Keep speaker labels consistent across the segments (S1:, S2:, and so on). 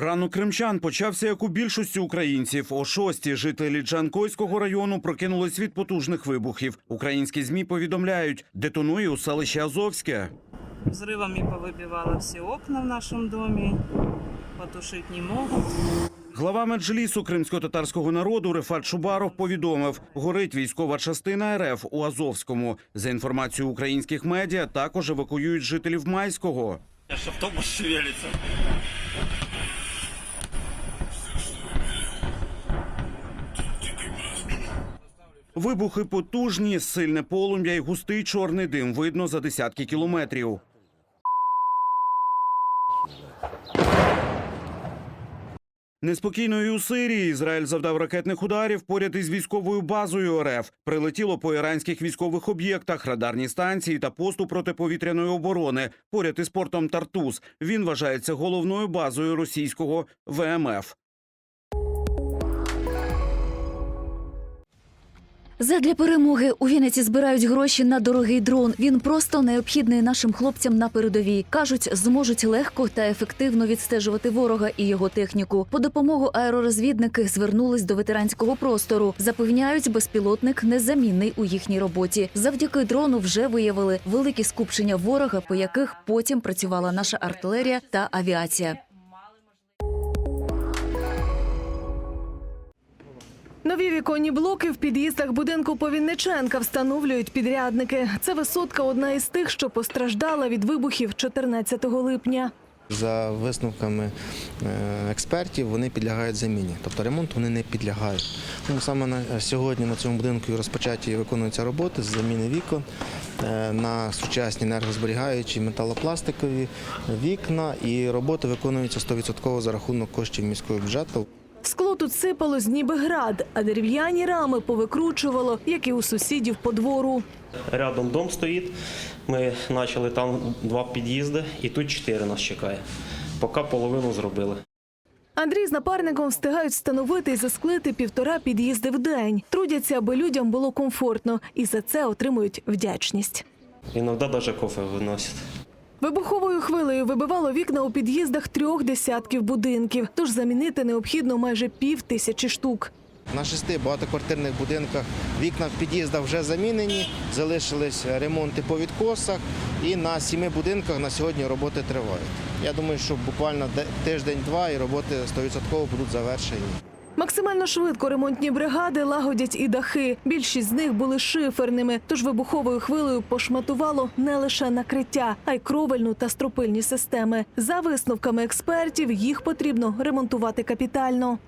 S1: Ранок кримчан почався як у більшості українців. О шостій жителі Джанкойського району прокинулись від потужних вибухів. Українські змі повідомляють, детонує у селищі Азовське.
S2: Взрывами повыбивало все окна в нашем доме. Потушить не могут.
S1: Глава меджлісу кримсько-татарського народу Рефат Шубаров повідомив, горить військова частина РФ у Азовському. За інформацією українських медіа, також евакуюють жителів Майського.
S3: Аж автобус шевелится.
S1: Вибухи потужні, сильне полум'я і густий чорний дим видно за десятки кілометрів. Неспокійно і у Сирії Ізраїль завдав ракетних ударів поряд із військовою базою РФ. Прилетіло по іранських військових об'єктах, радарні станції та посту протиповітряної оборони поряд із портом Тартус. Він вважається головною базою російського ВМФ.
S4: Задля перемоги у Вінниці збирають гроші на дорогий дрон. Він просто необхідний нашим хлопцям на передовій. кажуть, зможуть легко та ефективно відстежувати ворога і його техніку. По допомогу аеророзвідники звернулись до ветеранського простору. Запевняють, безпілотник незамінний у їхній роботі. Завдяки дрону вже виявили великі скупчення ворога, по яких потім працювала наша артилерія та авіація.
S5: Нові віконні блоки в під'їздах будинку Повінниченка встановлюють підрядники. Це висотка одна із тих, що постраждала від вибухів 14 липня.
S6: За висновками е, експертів, вони підлягають заміні. Тобто ремонту вони не підлягають. Тому саме на сьогодні на цьому будинку розпочаті виконуються роботи з заміни вікон е, на сучасні енергозберігаючі металопластикові вікна. І роботи виконуються 100% за рахунок коштів міського бюджету.
S5: Скло тут сипалось ніби град, а дерев'яні рами повикручувало, як і у сусідів по двору.
S3: Рядом дом стоїть. Ми почали там два під'їзди, і тут чотири нас чекає. Поки половину зробили.
S5: Андрій з напарником встигають встановити і засклити півтора під'їзди в день. Трудяться, аби людям було комфортно, і за це отримують вдячність.
S3: Іноді навіть кофе виносять.
S5: Вибуховою хвилею вибивало вікна у під'їздах трьох десятків будинків, тож замінити необхідно майже пів тисячі штук.
S6: На шести багатоквартирних будинках вікна в під'їздах вже замінені, залишились ремонти по відкосах, і на сіми будинках на сьогодні роботи тривають. Я думаю, що буквально тиждень-два і роботи 100% будуть завершені.
S5: Максимально швидко ремонтні бригади лагодять і дахи. Більшість з них були шиферними, тож вибуховою хвилею пошматувало не лише накриття, а й кровельну та стропильні системи. За висновками експертів, їх потрібно ремонтувати капітально.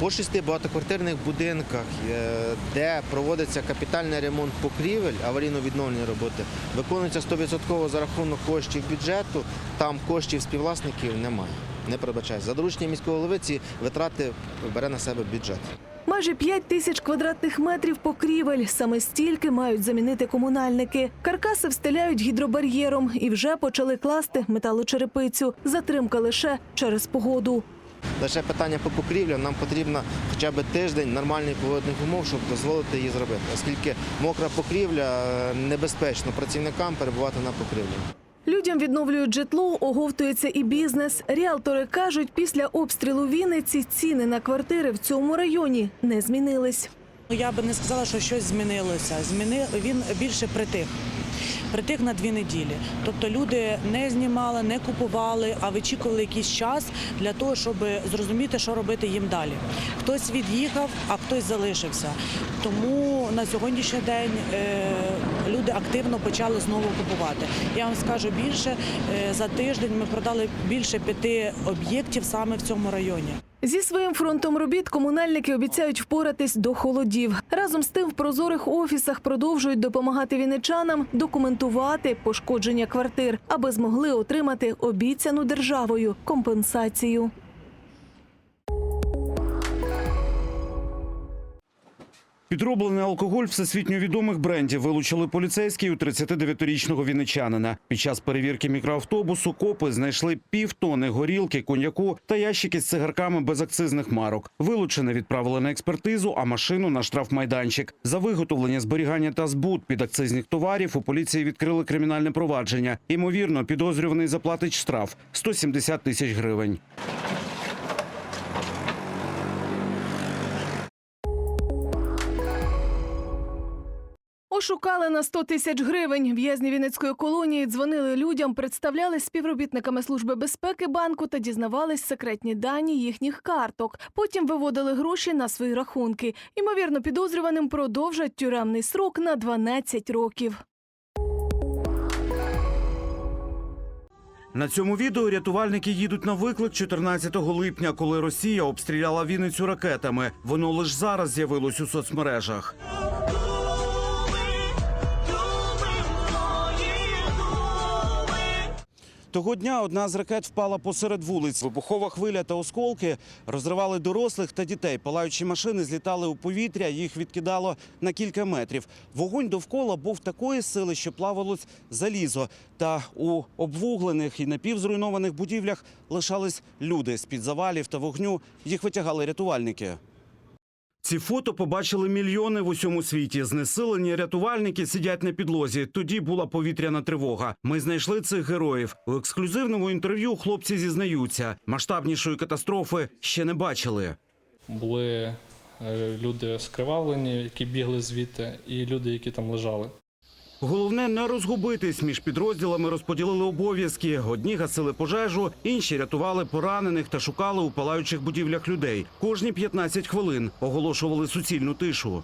S6: По шести багатоквартирних будинках, е, де проводиться капітальний ремонт покрівель, аварійно-відновлені роботи, виконується 100% за рахунок коштів бюджету. Там коштів співвласників немає. Не передбачається. За дорученням міського голови ці витрати бере на себе бюджет.
S5: Майже 5 тисяч квадратних метрів покрівель. Саме стільки мають замінити комунальники. Каркаси встеляють гідробар'єром і вже почали класти металочерепицю. Затримка лише через погоду.
S6: Лише питання по покрівлям нам потрібно хоча б тиждень нормальних погодних умов, щоб дозволити її зробити, оскільки мокра покрівля е, небезпечно працівникам перебувати на покрівлі.
S5: Людям відновлюють житло, оговтується і бізнес. Ріалтори кажуть, після обстрілу Вінниці ціни на квартири в цьому районі не змінились.
S7: Ну, Я би не сказала, що щось змінилося. Зміни він більше притих. Притих на дві неділі. Тобто люди не знімали, не купували, а вичікували якийсь час для того, щоб зрозуміти, що робити їм далі. Хтось від'їхав, а хтось залишився. Тому на сьогоднішній день е, люди активно почали знову купувати. Я вам скажу більше, е, за тиждень ми продали більше п'яти об'єктів саме в цьому районі.
S5: Зі своїм фронтом робіт комунальники обіцяють впоратись до холодів. Разом з тим в прозорих офісах продовжують допомагати віничанам документувати пошкодження квартир, аби змогли отримати обіцяну державою компенсацію.
S1: Підроблений алкоголь всесвітньо відомих брендів вилучили поліцейські у 39-річного вінничанина. Під час перевірки мікроавтобусу копи знайшли півтони горілки, коньяку та ящики з цигарками без акцизних марок. Вилучене відправили на експертизу, а машину на штрафмайданчик. За виготовлення, зберігання та збут підакцизних товарів у поліції відкрили кримінальне провадження. Ймовірно, підозрюваний заплатить штраф 170 тисяч гривень.
S5: Ошукали на 100 тисяч гривень. В'язні Вінницької колонії дзвонили людям, представлялись співробітниками служби безпеки банку та дізнавались секретні дані їхніх карток. Потім виводили гроші на свої рахунки. Ймовірно, підозрюваним продовжать тюремний срок на 12 років.
S1: На цьому відео рятувальники їдуть на виклик 14 липня, коли Росія обстріляла Вінницю ракетами. Воно лише зараз з'явилось у соцмережах. Того дня одна з ракет впала посеред вулиць. Вибухова хвиля та осколки розривали дорослих та дітей. Палаючі машини злітали у повітря, їх відкидало на кілька метрів. Вогонь довкола був такої сили, що плавалось залізо. Та у обвуглених і напівзруйнованих будівлях лишались люди з під завалів та вогню. Їх витягали рятувальники. Ці фото побачили мільйони в усьому світі. Знесилені рятувальники сидять на підлозі. Тоді була повітряна тривога. Ми знайшли цих героїв. У ексклюзивному інтерв'ю хлопці зізнаються, масштабнішої катастрофи ще не бачили.
S8: Були е, люди скривавлені, які бігли звідти, і люди, які там лежали.
S1: Головне не розгубитись. Між підрозділами розподілили обов'язки. Одні гасили пожежу, інші рятували поранених та шукали у палаючих будівлях людей. Кожні 15 хвилин оголошували суцільну тишу.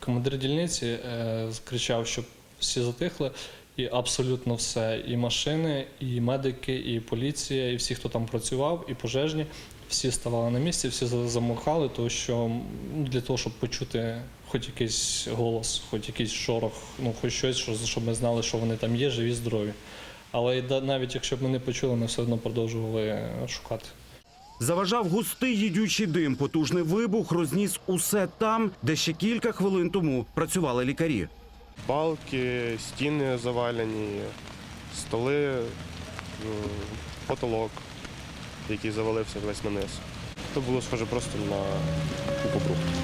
S8: Командир дільниці е, кричав, щоб всі затихли, і абсолютно все. І машини, і медики, і поліція, і всі, хто там працював, і пожежні, всі ставали на місці, всі за- замовкали, тому що для того, щоб почути хоч якийсь голос, хоч якийсь шорох, ну хоч щось, що- щоб ми знали, що вони там є, живі, здорові. Але навіть якщо б ми не почули, ми все одно продовжували е, шукати.
S1: Заважав густий їдючий дим. Потужний вибух розніс усе там, де ще кілька хвилин тому працювали лікарі.
S9: балки, стіни завалені, столи, ну, потолок, який завалився весь на низ. То було схоже просто на купу брухту.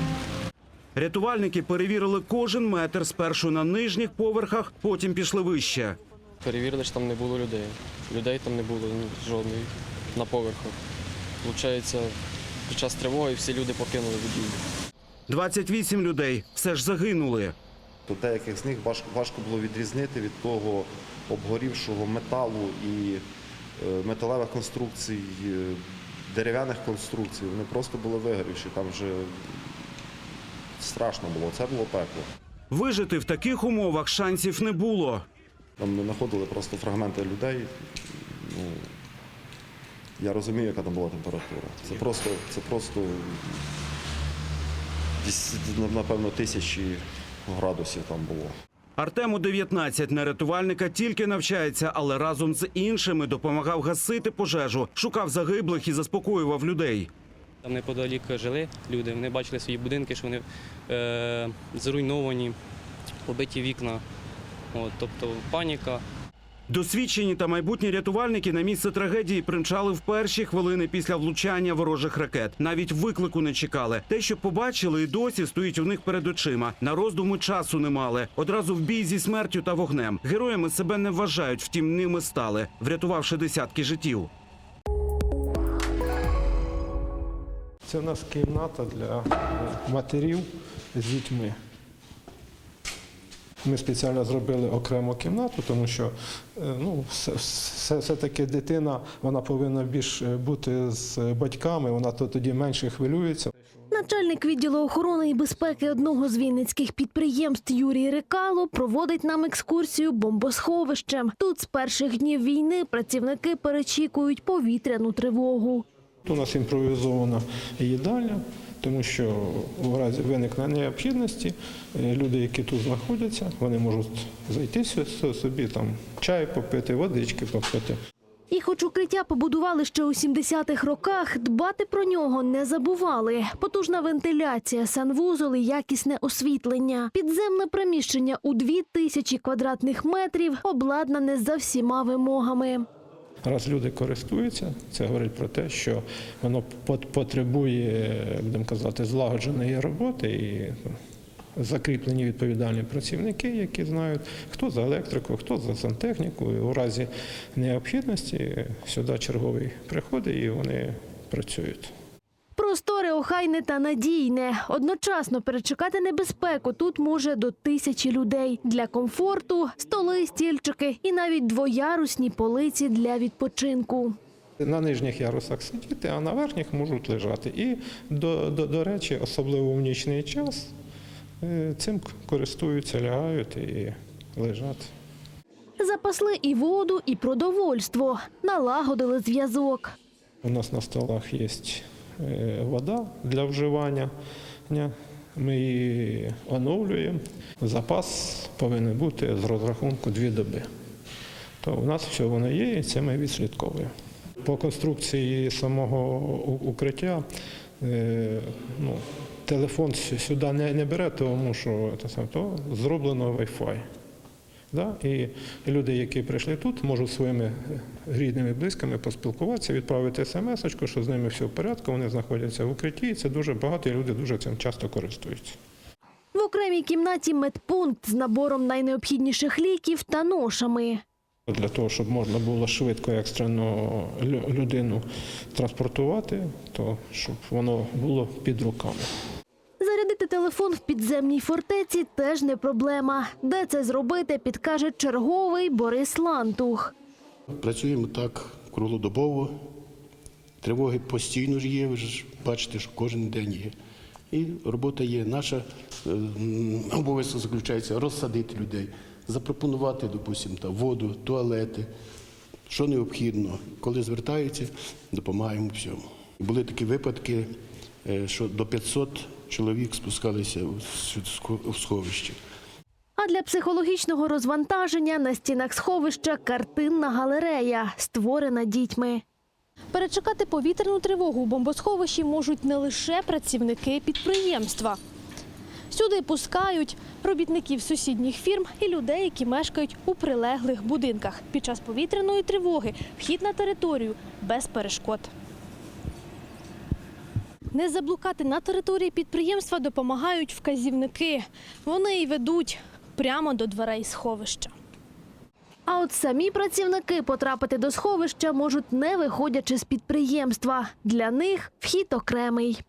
S1: Рятувальники перевірили кожен метр спершу на нижніх поверхах, потім пішли вище.
S10: Перевірили, що там не було людей. Людей там не було ну, жодної на поверхах. Получається, під час тривоги всі люди покинули будівлю.
S1: 28 людей все ж загинули.
S11: то деяких з них важко, важко було відрізнити від того обгорівшого металу і е, металевих конструкцій, е, дерев'яних конструкцій. Вони просто були вигорівші. Там вже страшно було. Це було пекло.
S1: Вижити в таких умовах шансів не було.
S11: Там ми знаходили просто фрагменти людей. Ну, я розумію, яка там була температура. Це просто, це просто напевно, тисячі градусів там було.
S1: Артему 19 на рятувальника тільки навчається, але разом з іншими допомагав гасити пожежу, шукав загиблих і заспокоював людей.
S10: Там неподалік жили люди, вони бачили свої будинки, що вони е, зруйновані, побиті вікна. От, тобто паніка.
S1: Досвідчені та майбутні рятувальники на місце трагедії примчали в перші хвилини після влучання ворожих ракет. Навіть виклику не чекали. Те, що побачили, і досі стоїть у них перед очима. На роздуми часу не мали. Одразу в бій зі смертю та вогнем. Героями себе не вважають, втім ними стали, врятувавши десятки життів.
S12: Це у нас кімната для матерів з дітьми. Ми спеціально зробили окрему кімнату, тому що е, ну, все, все, все-таки дитина вона повинна більш е, бути з батьками, вона то тоді менше хвилюється.
S13: Начальник відділу охорони і безпеки одного з вінницьких підприємств Юрій Рекало проводить нам екскурсію бомбосховищем. Тут з перших днів війни працівники перечікують повітряну тривогу.
S12: У нас імпровізована їдальня, тому що в разі виникнення необхідності е, люди, які тут знаходяться, вони можуть зайти собі там чай попити, водички попити.
S13: І хоч укриття побудували ще у 70-х роках, дбати про нього не забували. Потужна вентиляція, санвузол і якісне освітлення. Підземне приміщення у 2000 квадратних метрів обладнане за всіма вимогами.
S12: Раз люди користуються, це говорить про те, що воно пот- потребує, будемо казати, злагодженої роботи і закріплені відповідальні працівники, які знають, хто за електрику, хто за сантехніку. І у разі необхідності сюди черговий приходить і вони працюють.
S13: Просторе, охайне та надійне. Одночасно перечекати небезпеку тут може до тисячі людей. Для комфорту столи, стільчики і навіть двоярусні полиці для відпочинку.
S12: На нижніх ярусах сидіти, а на верхніх можуть лежати. І, до, до, до речі, особливо в нічний час е, цим користуються, лягають і лежать.
S13: Запасли і воду, і продовольство. Налагодили зв'язок.
S12: У нас на столах є вода для вживання. Ми її оновлюємо. Запас повинен бути з розрахунку дві доби. То у нас все воно є, і це ми відслідковуємо. По конструкції самого укриття е, ну, телефон сюди не бере, тому що це то зроблено Wi-Fi. Да? І люди, які прийшли тут, можуть своїми рідними, близькими поспілкуватися, відправити смс, що з ними все в порядку, вони знаходяться в укритті, і це дуже багато, і люди дуже цим часто користуються.
S13: В окремій кімнаті медпункт з набором найнеобхідніших ліків та ношами.
S12: Для того, щоб можна було швидко екстрено людину транспортувати, то щоб воно було під руками.
S13: Зарядити телефон в підземній фортеці теж не проблема. Де це зробити, підкаже черговий Борис Лантух.
S14: Працюємо так круглодобово. Тривоги постійно ж є, ви ж бачите, що кожен день є. І робота є. Наша е, обов'язок заключається розсадити людей, запропонувати, допустимо, та воду, туалети, що необхідно. Коли звертаються, допомагаємо всьому. Були такі випадки, що до 500 чоловік спускалися в схо- сховище.
S13: А для психологічного розвантаження на стінах сховища картинна галерея, створена дітьми.
S15: Перечекати повітряну тривогу у бомбосховищі можуть не лише працівники підприємства. Сюди пускають робітників сусідніх фірм і людей, які мешкають у прилеглих будинках. Під час повітряної тривоги вхід на територію без перешкод. Не заблукати на території підприємства допомагають вказівники. Вони й ведуть прямо до дверей сховища.
S13: А от самі працівники потрапити до сховища можуть не виходячи з підприємства. Для них вхід окремий.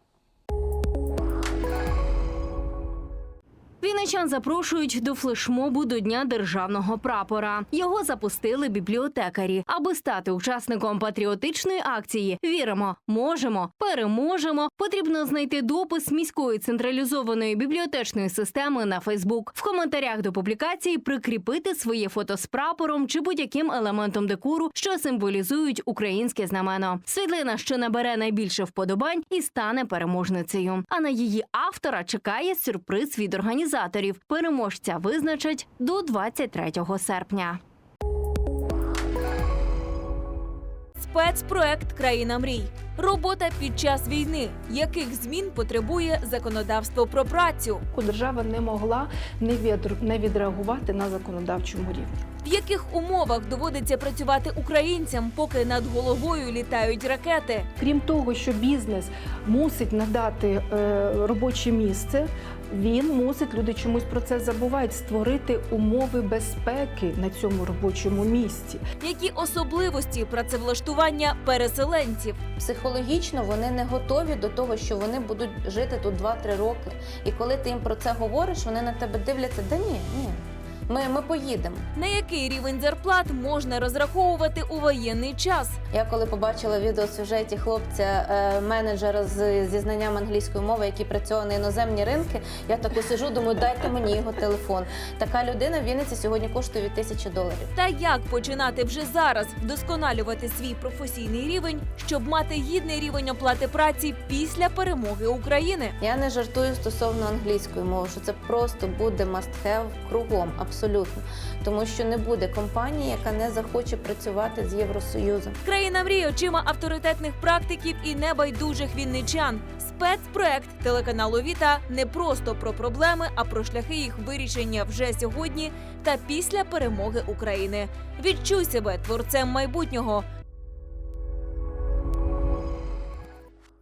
S16: Вінничан запрошують до флешмобу до Дня державного прапора. Його запустили бібліотекарі, аби стати учасником патріотичної акції. Віримо, можемо, переможемо. Потрібно знайти допис міської централізованої бібліотечної системи на Фейсбук. В коментарях до публікації прикріпити своє фото з прапором чи будь-яким елементом декору, що символізують українське знамено. Світлина, що набере найбільше вподобань, і стане переможницею. А на її автора чекає сюрприз від організаторів. Переможця визначать до 23 серпня.
S17: Спецпроект Країна мрій. Робота під час війни. Яких змін потребує законодавство про працю?
S18: Держава не могла не від- не відреагувати на законодавчому рівні.
S17: В яких умовах доводиться працювати українцям, поки над головою літають ракети?
S18: Крім того, що бізнес мусить надати е, робоче місце, він мусить, люди чомусь про це забувають, створити умови безпеки на цьому робочому місці.
S17: Які особливості працевлаштування переселенців?
S19: Психологічно вони не готові до того, що вони будуть жити тут 2-3 роки. І коли ти їм про це говориш, вони на тебе дивляться, да ні, ні. Ми, ми поїдемо.
S17: На який рівень зарплат можна розраховувати у воєнний час?
S19: Я коли побачила відео сюжеті хлопця, е, менеджера з зі знанням англійської мови, який працює на іноземні ринки, я таку сижу, думаю, дайте мені його телефон. Така людина в Вінниці сьогодні коштує від тисячі доларів.
S17: Та як починати вже зараз вдосконалювати свій професійний рівень, щоб мати гідний рівень оплати праці після перемоги України?
S19: Я не жартую стосовно англійської мови, що це просто буде must have кругом, абсолютно. Тому що не буде компанії, яка не захоче працювати з Євросоюзом.
S17: Країна мрій очима авторитетних практиків і небайдужих вінничан. Спецпроект телеканалу Віта не просто про проблеми, а про шляхи їх вирішення вже сьогодні та після перемоги України. Відчуй себе творцем майбутнього.